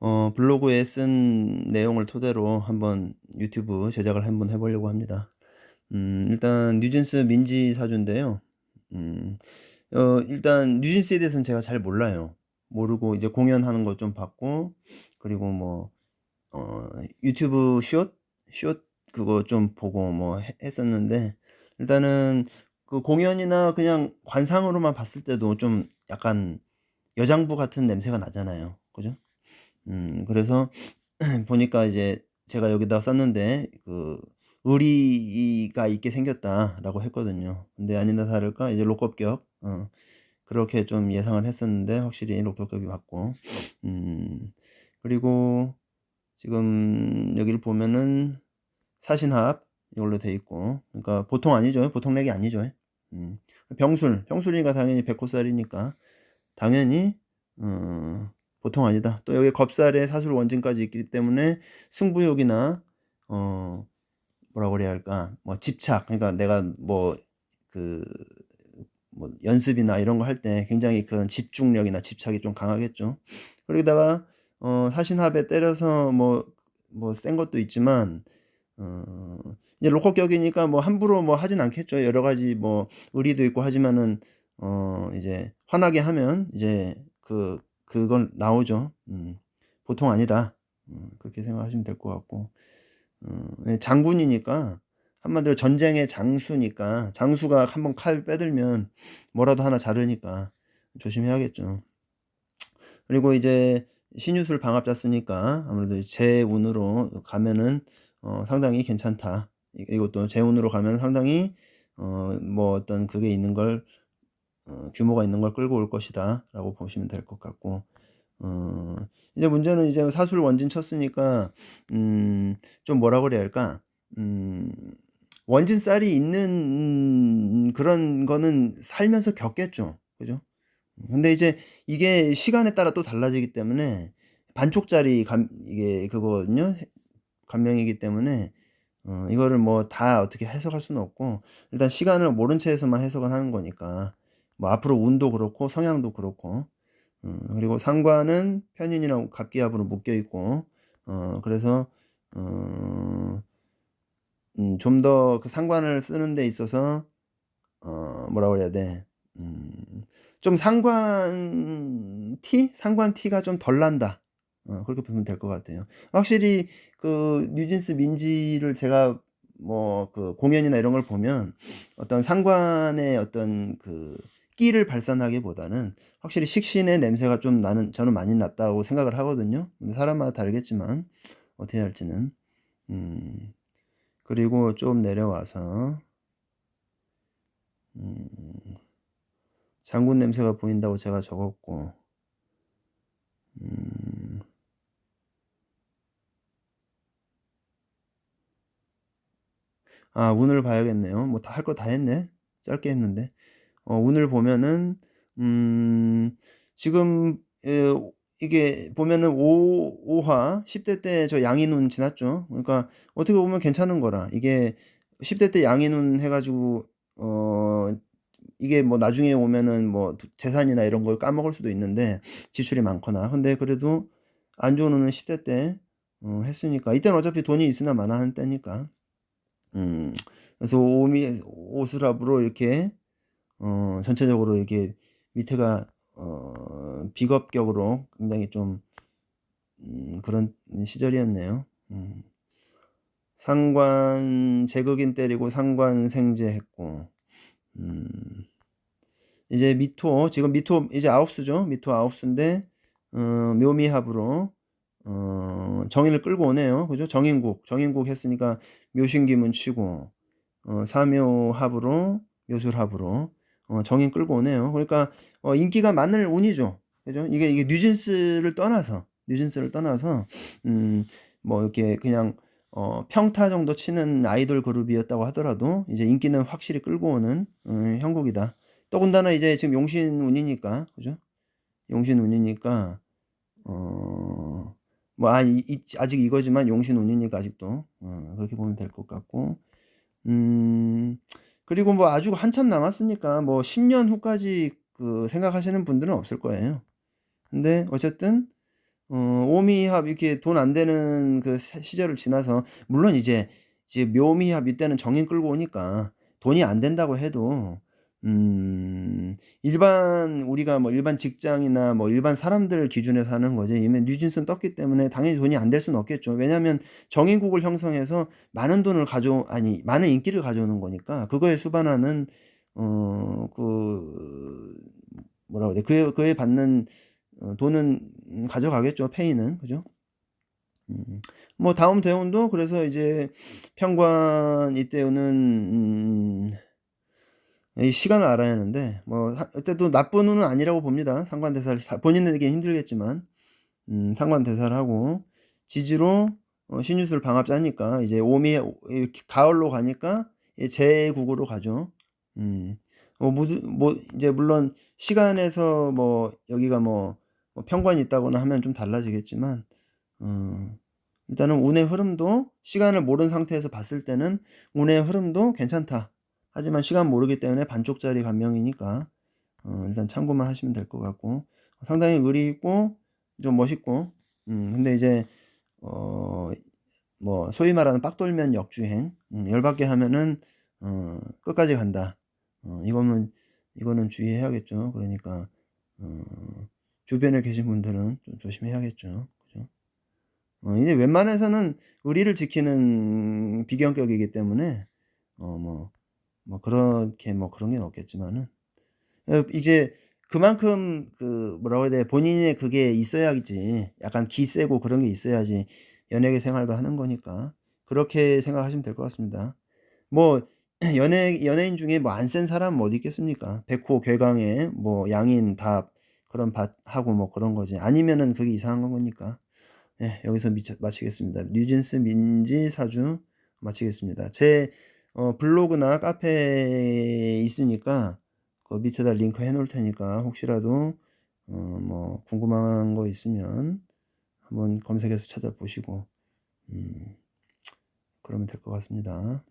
어 블로그에 쓴 내용을 토대로 한번 유튜브 제작을 한번 해 보려고 합니다. 음 일단 뉴진스 민지 사주인데요. 음 어 일단 뉴진스에 대해서는 제가 잘 몰라요. 모르고 이제 공연하는 거좀 봤고 그리고 뭐 어 유튜브 숏? 숏 그거 좀 보고 뭐했 했었는데 일단은 그 공연이나 그냥 관상으로만 봤을 때도 좀 약간 여장부 같은 냄새가 나잖아요. 그죠? 음 그래서 보니까 이제 제가 여기다가 썼는데 그 "의리가 있게 생겼다."라고 했거든요. 근데 아니나 다를까 이제 록겁격 어 그렇게 좀 예상을 했었는데 확실히 록겁격이 맞고 음 그리고 지금 여기를 보면은 사신합 이걸로 돼 있고 그러니까 보통 아니죠. 보통 렉이 아니죠. 음 병술, 병술이니까 당연히 백호살이니까 당연히 어 보통 아니다. 또 여기 겁살에 사술 원진까지 있기 때문에 승부욕이나 어 뭐라고 그래야 할까? 뭐 집착 그러니까 내가 뭐그뭐 연습이나 이런 거 할 때 굉장히 그런 집중력이나 집착이 좀 강하겠죠. 거기다가 어 사신합에 때려서 뭐 뭐 센 것도 있지만 어 이제 록겁격이니까 뭐 함부로 뭐 하진 않겠죠. 여러 가지 뭐 의리도 있고 하지만은 어 이제 화나게 하면 이제 그 그건 나오죠. 음. 보통 아니다. 음 그렇게 생각하시면 될 것 같고 어예 장군이니까 한마디로 전쟁의 장수니까 장수가 한번 칼 빼들면 뭐라도 하나 자르니까 조심해야겠죠. 그리고 이제 신유술 방합자 쓰니까 아무래도 재운으로 가면은 어 상당히 괜찮다. 이 이것도 재운으로 가면 상당히 어 뭐 어떤 그게 있는 걸 어 '규모가 있는 걸 끌고 올 것이다.'라고 보시면 될 것 같고 어 이제 문제는 이제 사술 원진 쳤으니까 음 좀 뭐라 그래야 할까? 음 원진 쌀이 있는 그런 거는 살면서 겪겠죠. 그죠? 근데 이제 이게 시간에 따라 또 달라지기 때문에 반쪽짜리 감 이게 그거거든요. 감명이기 때문에 어 이거를 뭐 다 어떻게 해석할 수는 없고 일단 시간을 모른 채에서만 해석을 하는 거니까 뭐 앞으로 운도 그렇고 성향도 그렇고 어 그리고 상관은 편인이랑 갑기합으로 묶여 있고 어 그래서 어 음 좀 더 그 상관을 쓰는 데 있어서 어 뭐라 그래야 돼? 음 좀 상관 티? 상관 티가 좀 덜 난다. 어 그렇게 보면 될 것 같아요. 확실히 그 뉴진스 민지를 제가 뭐 그 공연이나 이런 걸 보면 어떤 상관의 어떤 그 끼를 발산하기보다는 확실히 식신의 냄새가 좀 나는 저는 많이 났다고 생각을 하거든요. 사람마다 다르겠지만 어떻게 할지는. 음 그리고 좀 내려와서 음 장군 냄새가 보인다고 제가 적었고 음 아 운을 봐야겠네요. 뭐 다 할 거 다 했네. 짧게 했는데. 어 운을 보면은 음 지금 에 이게 보면은 오 오화 10대 때 저 양인운 지났죠. 그러니까 어떻게 보면 괜찮은 거라. 이게 10대 때 양인운 해 가지고 어 이게 뭐 나중에 오면은 뭐도 재산이나 이런 걸 까먹을 수도 있는데 지출이 많거나. 근데 그래도 안 좋은 운은 10대 때 어 했으니까 이때는 어차피 돈이 있으나 마나 하는 때니까. 음. 그래서 오미 오수랍으로 이렇게 어 전체적으로 이게 밑에가 어 비겁격으로 굉장히 좀 음 그런 시절이었네요. 음. 상관 제극인 때리고 상관 생제했고 음. 이제 미토 지금 미토 이제 아홉 수죠. 미토 아홉 수인데 어 묘미합으로 어 정인을 끌고 오네요. 그죠? 정인국, 정인국 했으니까 묘신기문 치고 어 사묘합으로 묘술합으로 어 정인 끌고 오네요. 그러니까 어 인기가 많을 운이죠. 그죠? 이게 이게 뉴진스를 떠나서 뉴진스를 떠나서 음 뭐 이렇게 그냥 어 평타 정도 치는 아이돌 그룹이었다고 하더라도 이제 인기는 확실히 끌고 오는 음 형국이다. 더군다나 이제 지금 용신 운이니까 그죠? 용신 운이니까 어 뭐 아 이 이 아직 이거지만 용신 운이니까 아직도 어 그렇게 보면 될 것 같고 음 그리고 뭐 아주 한참 남았으니까 뭐 10년 후까지 그 생각하시는 분들은 없을 거예요. 근데 어쨌든 어 오미합 이렇게 돈 안 되는 그세 시절을 지나서 물론 이제 이제 묘미합 이때는 정인 끌고 오니까 돈이 안 된다고 해도 음 일반 우리가 뭐 일반 직장이나 뭐 일반 사람들 기준에서 하는 거지 이미 뉴진스는 떴기 때문에 당연히 돈이 안 될 수는 없겠죠. 왜냐하면 정인국을 형성해서 많은 돈을 가져 아니 많은 인기를 가져오는 거니까 그거에 수반하는 어 그 뭐라고 해야 돼 그에 그에 받는 어 돈은 음 가져가겠죠 페이는. 그죠? 음. 뭐 다음 대운도 그래서 이제 편관 이때는 음 이 시간을 알아야 하는데 뭐하 이때도 나쁜 운은 아니라고 봅니다. 상관대사를 사 본인에겐 힘들겠지만 음 상관대사를 하고 지지로 어 신유술 방합 짜니까 이제 오미 가을로 가니까 이 재국으로 가죠. 음. 뭐 모두 뭐 이제 물론 시간에서 뭐 여기가 뭐뭐 편관이 있다거나 하면 좀 달라지겠지만 어 일단은 운의 흐름도 시간을 모른 상태에서 봤을 때는 '운의 흐름도 괜찮다.' 하지만 시간 모르기 때문에 반쪽짜리 간명이니까 어 일단 참고만 하시면 될 것 같고 상당히 의리 있고 좀 멋있고 음 근데 이제 어 뭐 소위 말하는 빡돌면 역주행 음 열받게 하면은 어 끝까지 간다. 어 이거는 이거는 주의해야겠죠. 그러니까 어 주변에 계신 분들은 좀 조심해야겠죠. 그죠? 어 이제 웬만해서는 의리를 지키는 비경격이기 때문에 어뭐 뭐 그렇게 뭐 그런 게 없겠지만은 어 이제 그만큼 그 뭐라고 해야 돼 본인의 그게 있어야지 약간 기 세고 그런 게 있어야지 연예계 생활도 하는 거니까 그렇게 생각하시면 될 것 같습니다. 뭐 연예 연예인 중에 뭐 안 센 사람 어디 있겠습니까? 백호, 괴강의 뭐 양인, 답 그런 밭 하고 뭐 그런 거지. 아니면은 그게 이상한 거니까. 예 여기서 미처 마치겠습니다. 뉴진스 민지 사주 마치겠습니다. 제 어 블로그나 카페에 있으니까 그 밑에다 링크 해 놓을 테니까 혹시라도 어 뭐 궁금한 거 있으면 한번 검색해서 찾아보시고 음 그러면 될 것 같습니다.